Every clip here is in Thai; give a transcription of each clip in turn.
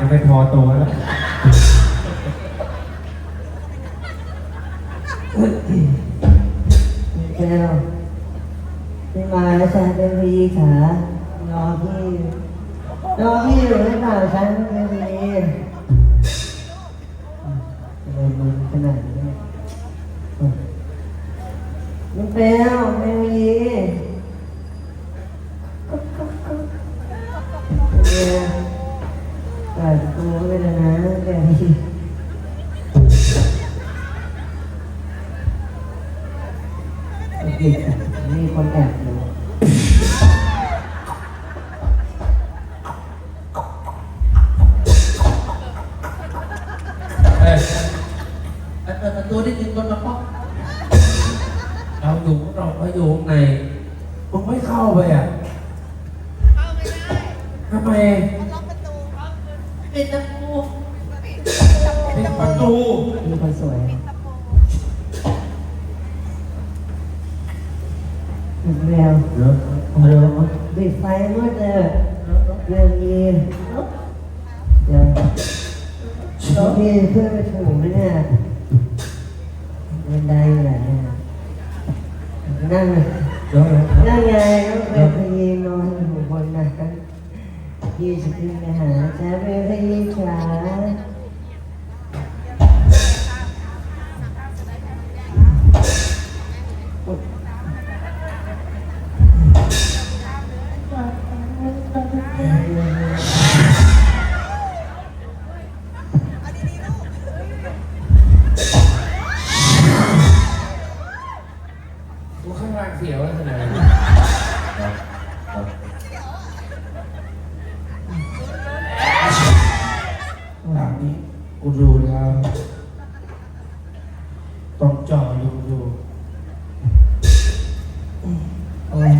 จะไม่พอตัวแล้ว แก้วไม่มาแล้วฉันเป็นพี่ขารอพี่รอพี่อยู่หรือเปล่าฉันเป็นพี่ทำไมมึนขนาดนี้มึงเปรี้วไม่มีเนี่ย เปิดประตูได้ยินคนมาป๊อกเราอยู่เราก็อยู่ข้างในมึงไม่เข้าไปอะเข้าไม่ได้ทำไมล็อกประตูครับปิดตะปูปิดประตูมีคนสวยปิดตะปูอีกแล้วเดี๋ยวเดี๋ยวปิดไฟมืดเลยเรื่องนี้เดี๋ยวน้องพี่เพื่อนไปถูกไหมเนี่ย บันไดไหนอะนั่งนั่งไงต้องไปพยีนอนอยู่บนนั้นพี่จะขึ้นไปหาจ้าไปพยีขา กูดูแล้ว ต้องจ่อดูดูโอ้ย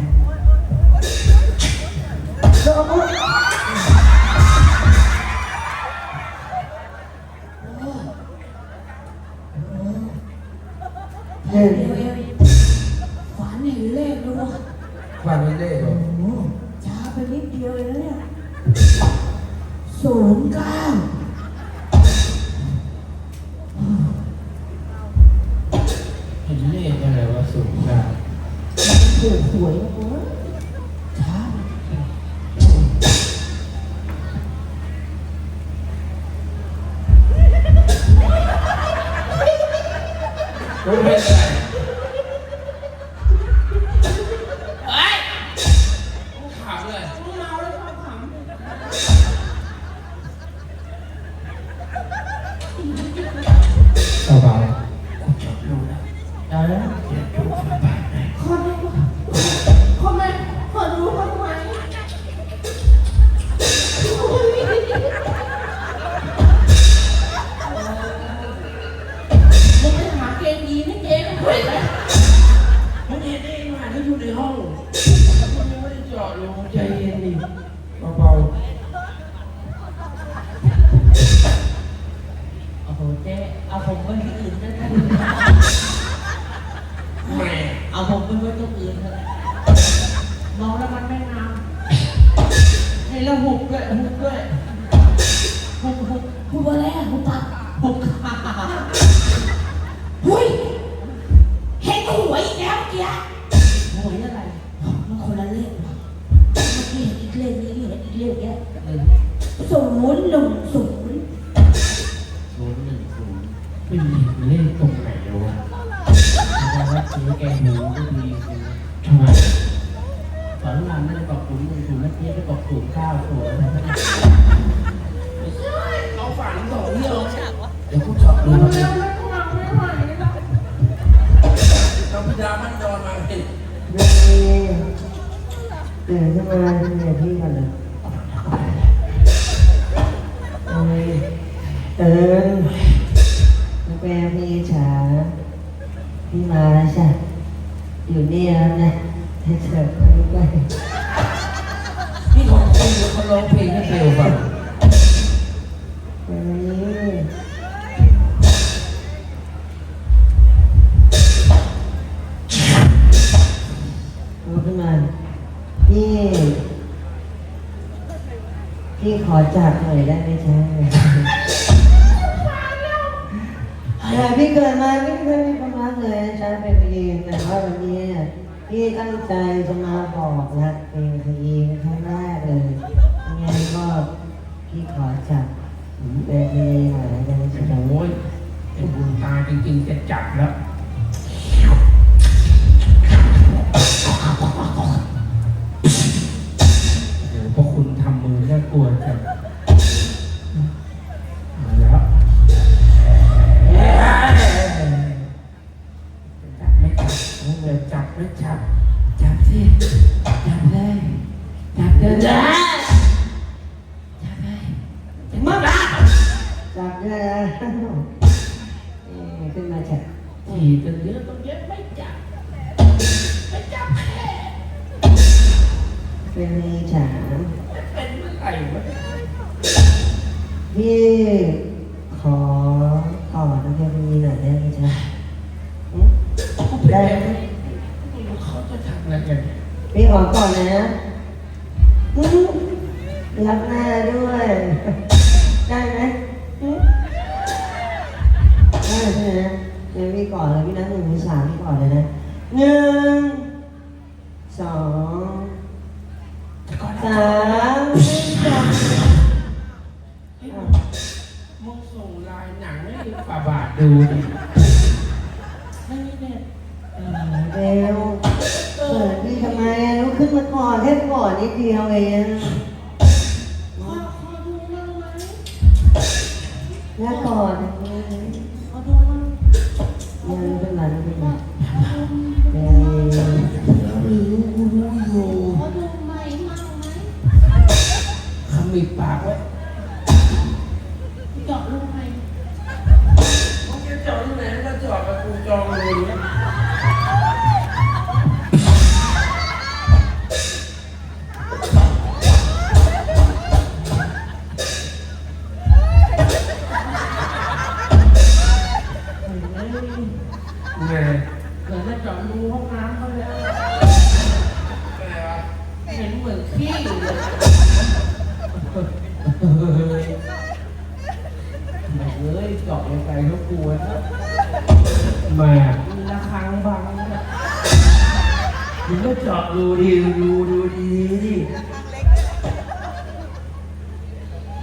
เฮ้ยฝันเห็นเลขแล้ววะฟันเล่เหรอช้าไปนิดเดียวเองนะเนี่ยศูนย์เก้า วยนะกูช้ารู้เป็นอะไร มองแล้วมันไม่งามให้เราหุบด้วยหุบด้วยหุบหุบหุบอะไรอะหุบปากหุบขาหุ้ยเห็นหวยอีกแล้วเกียหวยอะไรมันคนละเลขว่ะเมื่อกี้เห็นอีกเลขนี้เห็นอีกเลขเนี้ยศูนย์หนึ่งศูนย์ศูนย์หนึ่งศูนย์ไม่มีเลขตรงไหนเลยวะเพราะว่าซื้อแกงหมูก็ดีสิทำไมต อนนั้นไม่ได้กอกศูนย์หนึ่งศูนย์แล้วเจ๊ไปบกลุ่มข้าศูนย์เราฝันสองเดียวเดี๋ยวผู้ชอบดูมันต้องพิจารณามันนอนมาเห็นเรื่องนี้ตื่นขึ้นมาเนี่ยพี่กันเลย พี่พี่พี่ขอจับหน่อยได้ไหมจ๊ะแต่พี่เกิดมาไม่เคยมีความรักเลยนะจ๊ะเป็นพีแต่ว่าวันนี้เนี่ยพี่ตั้งใจจะมาบอกรักเป็นพีเป็นครั้งแรกเลยยังไงก็พี่ขอจับเป็นพีหน่อยได้ไหมจ๊ะโอ้ยไอ้บุญตาจริงๆจะจับแล้ว แล้วเอ่อขึ้นมาจับถีบกันเยอะต้องเยอะไม่จับไม่จับแค่เป็นพีจ๋าเป็นเมื่อไหร่วะพี่ขอต่อนะพี่พีหน่อยได้ไหมจ๊ะอืมได้ไหมไม่รู้เขาจะทำอะไรกันพี่ขอก่อนนะอืมรับหน้าด้วย ได้ไหม ก่อนเลยพี่นับหนึ่งถึงสามก่อนเลยนะหนึ่งสองสามมึงส่งไลายหนังให้ฝ่าบาทดูดิไม่เนี่ยเร็วเปิดพี่ทำไมอะลุกขึ้นมาก่อนแค่ก่อนนิดเดียวเองขอขอดูมั่งไหมแค่ก่อน ขมิบปากไว้เจาะรูไหมมึ แม่เอ้ยจาะยังไงก็กลัวนะแม่มีระฆังบังนะมึงก็เจาะรูดีรูดูดีดิ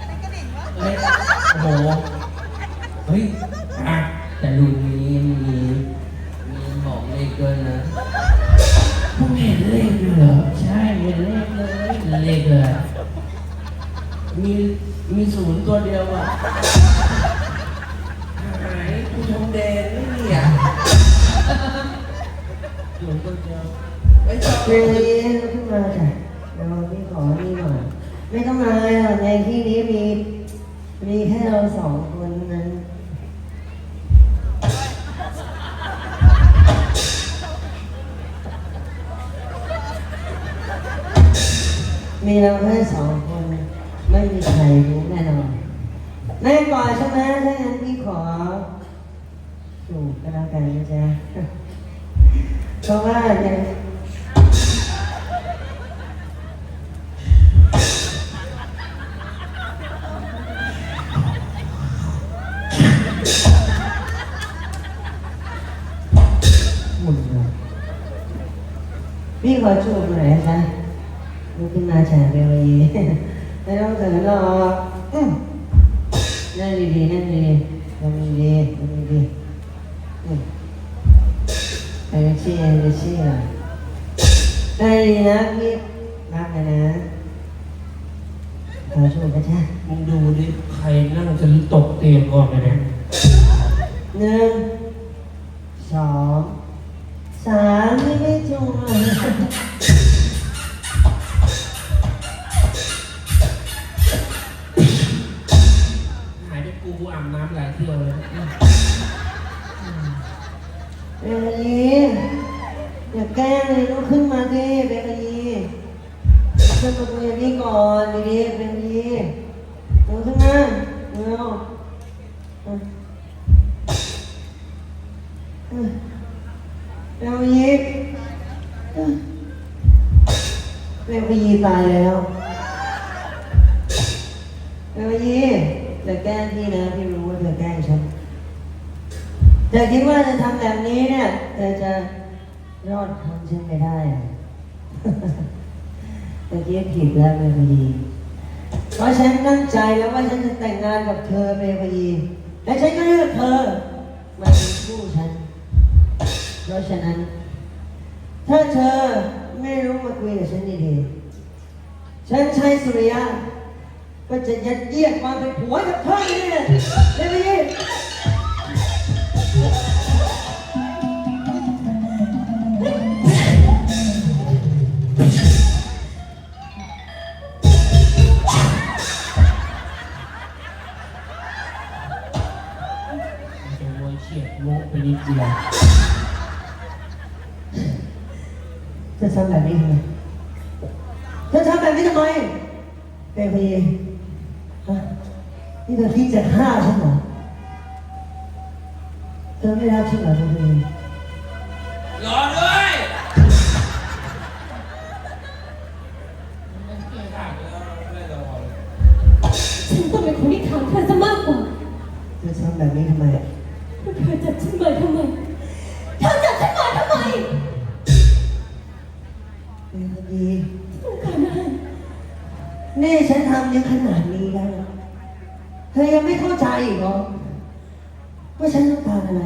อันนั้นกระดิ่งเฮ้ยโอ้โห เฮ้ยอะแต่รุ่นนี้มี ไม่ต้องมาหรอกในที่นี้มี มีแค่เราสองคนนั้นมีเราแค่สองคน ไม่มีใครรู้แน่นอนแม่ก่อนใช่ไหมถ้างั้นพี่ขอสูบก็แล้วกันนะจ๊ะเพราะว่ายัง ขอจูบหน่อยนะจ๊ะลุกขึ้นมาแฉเบลยีไม่ต้องเขินหรอกอืมนั่นดีๆนั่นดีๆนั่นดีๆนั่นดีๆอืมเออเชี่ยเออเชี่ยได้ดีนะพี่ น้ำหลายเที่ยวเลยเบลยีอย่าแกล้งเลยลุกขึ้นมาดิเบลยีขึ้นมาคุยกับพี่ก่อนดีๆเบลยีลุกขึ้นมาเร็วอะอะเบลยีอะเบลยีตายแล้วยีเธอแกล้งพี่นะพี่ เธอคิดว่าจะทำแบบนี้เนี่ยเธอจะรอดทางฉันไปได้เหรอเธอคิดผิดแล้วเบลยีเพราะฉันตั้งใจแล้วว่าฉันจะแต่งงานกับเธอเบลยีและฉันก็เลือกเธอมาเป็นคู่ฉัน เพราะฉะนั้น ถ้าเธอไม่รู้มาคุยกับฉันดีๆ ฉันใช้สุริยะก็จะยัดเยียดควาเป็นผัวกับเธอเนี่ยได้ไหมยี่ นิดเดียวเธอทำแบบนี้ทำไมเธอทำแบบนี้ทำไมเบบีฮะนี่เธอคิดจะฆ่าฉันเหรอ เธอไม่รักฉันเหรอเบบีรอด้วยมันเกลียดอะไม่รอเลยฉันต้องเป็นคนที่ถามเธอซะมากกว่าเธอทำแบบนี้ทำไม นี่ฉันทำยังขนาดนี้แล้วนะเธอยังไม่เข้าใจอีกเหรอว่าฉันต้องการอะไร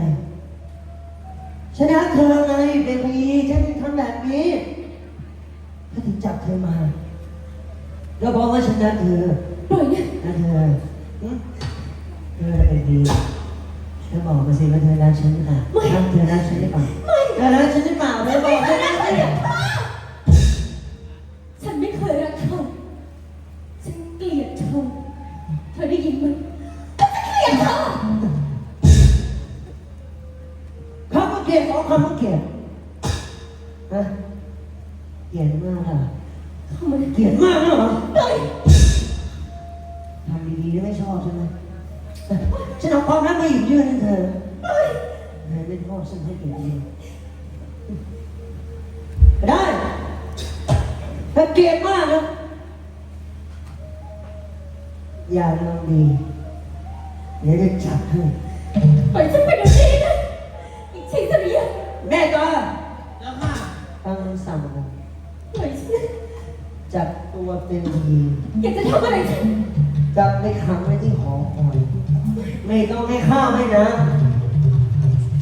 ฉันรักเธอไงเบบีฉันถึงทำแบบนี้ถ้าถึงจับเธอมา แล้วบอกว่าฉันรักเธอปล่อยนะรักเธอหึเธอเบบีเธอบอกมาสิว่าเธอรักฉันหรือเปล่ารักเธอรักฉันหรือเปล่าเธอรักฉันหรือเปล่าเธอบอกเธอรักฉันหรือเปล่า รักมาหยิบยื่นให้เธอเธอไม่อฉันให้เกียดเองได้ถ้าเกลียดมากนะอย่าลองดีเดี๋ยวจะจับให้ปล่อยฉันไปเดี๋ยวนี้นะอีกชิงสัญญาแม่ตัวแล้วค่ะฟังคำสั่งนะปล่อยฉันจับตัวเป็นทีอยากจะทำอะไรฉันจับไปขังไว้ที่หอคอย ไม่ต้องให้ข้าวให้นะ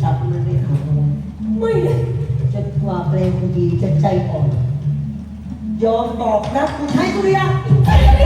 จับมันไปขังเอาไว้ไม่นะจนกว่าเปลงคนดีจะใจอ่อน ยอมบอกรักกูใช้สุริยะไปเรีย